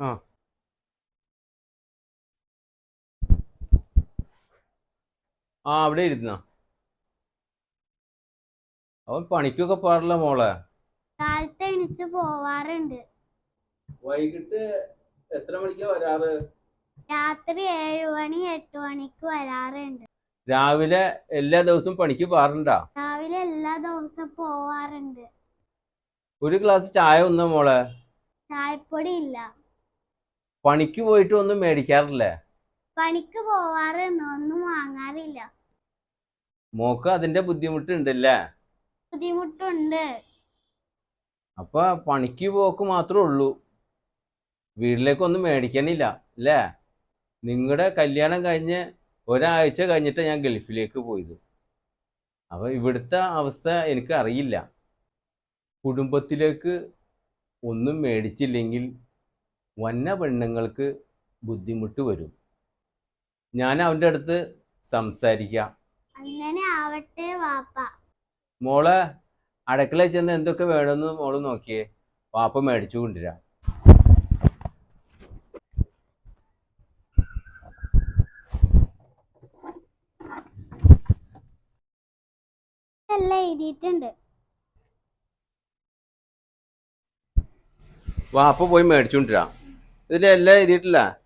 ആ. ആ അവിടെ ഇരുന്ന. അവൻ പണിക്കൊക്കെ പാടില്ല മോളെ. കാലത്ത് എണീച്ച് പോവാറുണ്ട്. വൈകിട്ട് എത്ര മണിക്കാ വരാറ്? രാത്രി ഏഴു മണി എട്ട് മണിക്ക് വരാറുണ്ട്. രാവിലെ എല്ലാ ദിവസവും പണിക്ക് പാറുണ്ടാ രാവിലെ എല്ലാ ദിവസവും പോവാറുണ്ട്. ഒരു ഗ്ലാസ് ചായ ഒന്നും മോളെ? ചായപ്പൊടി ഇല്ല. പണിക്ക് പോയിട്ട് ഒന്നും മേടിക്കാറില്ലേ? പണിക്ക് പോവാറുണ്ട്. ഒന്നും വാങ്ങാറില്ല. മോക്ക് അതിന്റെ ബുദ്ധിമുട്ടുണ്ടല്ലേ? ബുദ്ധിമുട്ടുണ്ട്. അപ്പൊ പണിക്ക് പോക്ക് മാത്രമേ ഉള്ളൂ. വീട്ടിലേക്കൊന്നും മേടിക്കണില്ല അല്ലേ? നിങ്ങളുടെ കല്യാണം കഴിഞ്ഞ് ഒരാഴ്ച കഴിഞ്ഞിട്ട് ഞാൻ ഗൾഫിലേക്ക് പോയത്. അപ്പൊ ഇവിടുത്തെ അവസ്ഥ എനിക്ക് അറിയില്ല കുടുംബത്തിലേക്ക് ഒന്നും മേടിച്ചില്ലെങ്കിൽ വന്ന പെണ്ണുങ്ങൾക്ക് ബുദ്ധിമുട്ട് വരും. ഞാൻ അവന്റെ അടുത്ത് സംസാരിക്കാം. അങ്ങനെ ആവട്ടെ വാപ്പ. മോളെ അടുക്കള ചെന്ന് എന്തൊക്കെ വേണമെന്ന് മോൾ നോക്കിയേ. വാപ്പ മേടിച്ചു കൊണ്ടുവരാം. എഴുതിയിട്ടുണ്ട്. വാപ്പ പോയി മേടിച്ചു കൊണ്ടുവരാം. ഇതിലെല്ലാം എഴുതിയിട്ടില്ല.